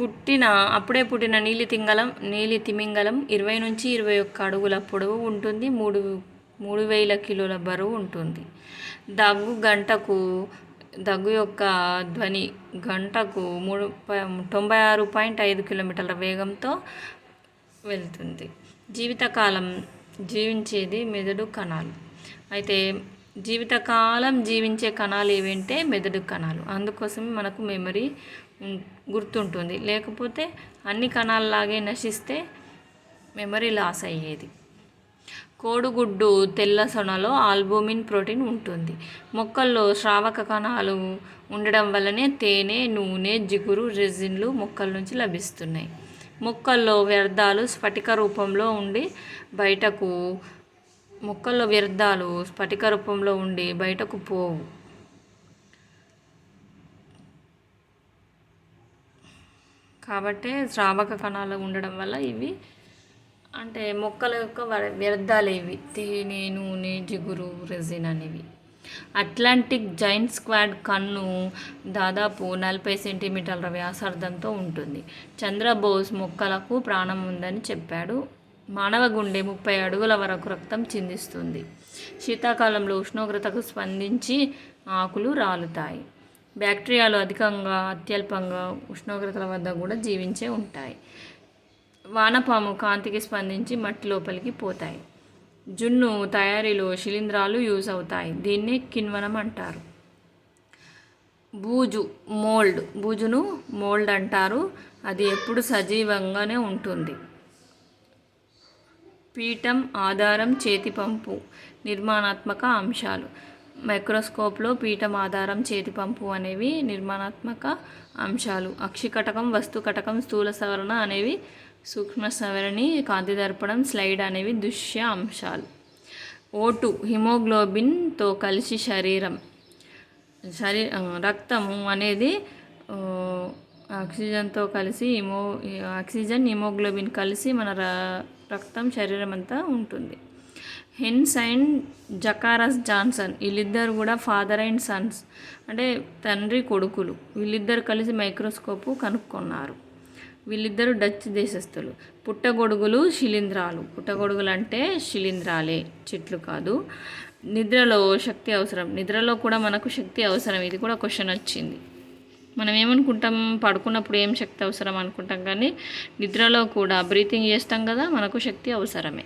పుట్టిన అప్పుడే పుట్టిన నీలి తింగలం నీలి తిమింగలం ఇరవై నుంచి ఇరవై ఒక్క అడుగుల పొడవు ఉంటుంది మూడు మూడు వేల కిలోల బరువు ఉంటుంది. దగ్గు గంటకు దగ్గు యొక్క ధ్వని గంటకు మూడు ప- తొంభై ఆరు పాయింట్ ఐదు కిలోమీటర్ల వేగంతో వెళ్తుంది. జీవితకాలం జీవించేది మెదడు కణాలు. అయితే జీవితకాలం జీవించే కణాలు ఏవంటే మెదడు కణాలు. అందుకోసమే మనకు మెమరీ ఉం- గుర్తుంటుంది. లేకపోతే అన్ని కణాలలాగే నశిస్తే మెమరీ లాస్ అయ్యేది. కోడిగుడ్డు తెల్ల సొనలో ఆల్బోమిన్ ప్రోటీన్ ఉంటుంది. మొక్కల్లో శ్రావక కణాలు ఉండడం వల్లనే తేనె నూనె జిగురు రెజిన్లు మొక్కల నుంచి లభిస్తున్నాయి. మొక్కల్లో వ్యర్థాలు స్ఫటిక రూపంలో ఉండి బయటకు మొక్కల్లో వ్యర్థాలు స్ఫటిక రూపంలో ఉండి బయటకు పోవు. కాబట్టి శ్రావక కణాలు ఉండడం వల్ల ఇవి అంటే మొక్కల యొక్క వ- వ్యర్థాలు ఇవి. తేనె నూనె జిగురు రెజిన్ అనేవి. అట్లాంటిక్ జైంట్ స్క్వాడ్ కన్ను దాదాపు నలభై సెంటీమీటర్ల వ్యాసార్థంతో ఉంటుంది. చంద్రబోస్ మొక్కలకు ప్రాణం ఉందని చెప్పాడు. మానవ గుండె ముప్పై అడుగుల వరకు రక్తం చిందిస్తుంది. శీతాకాలంలో ఉష్ణోగ్రతకు స్పందించి ఆకులు రాలుతాయి. బ్యాక్టీరియాలు అధికంగా అత్యల్పంగా ఉష్ణోగ్రతల వద్ద కూడా జీవించే ఉంటాయి. వానపాము కాంతికి స్పందించి మట్టి లోపలికి పోతాయి. జున్ను తయారీలో శిలీంధ్రాలు యూజ్ అవుతాయి. దీన్ని కిన్వనం అంటారు. బూజు మోల్డ్. బూజును మోల్డ్ అంటారు. అది ఎప్పుడు సజీవంగానే ఉంటుంది. పీఠం ఆధారం చేతిపంపు నిర్మాణాత్మక అంశాలు. మైక్రోస్కోప్లో పీఠం ఆధారం చేతిపంపు అనేవి నిర్మాణాత్మక అంశాలు. అక్షికటకం వస్తు కటకం స్థూల సవరణ అనేవి సూక్ష్మ సవరణి కాంతి దర్పణం స్లైడ్ అనేవి దృశ్య అంశాలు. ఓటు హిమోగ్లోబిన్తో కలిసి శరీరం. శరీ రక్తము అనేది ఆక్సిజన్తో కలిసి హిమో ఆక్సిజన్ హిమోగ్లోబిన్ కలిసి మన ర- రక్తం శరీరం అంతా ఉంటుంది. హెన్స్ అండ్ జకారస్ జాన్సన్ వీళ్ళిద్దరు కూడా ఫాదర్ అండ్ సన్స్ అంటే తండ్రి కొడుకులు. వీళ్ళిద్దరు కలిసి మైక్రోస్కోపు కనుక్కున్నారు. వీళ్ళిద్దరు డచ్ దేశస్థులు. పుట్టగొడుగులు శిలీంధ్రాలు. పుట్టగొడుగులు అంటే శిలీంధ్రాలే చెట్లు కాదు. నిద్రలో శక్తి అవసరం. నిద్రలో కూడా మనకు శక్తి అవసరం. ఇది కూడా క్వశ్చన్ వచ్చింది. మనం ఏమనుకుంటాం? పడుకున్నప్పుడు ఏం శక్తి అవసరం అనుకుంటాం కానీ నిద్రలో కూడా బ్రీతింగ్ చేస్తాం కదా మనకు శక్తి అవసరమే.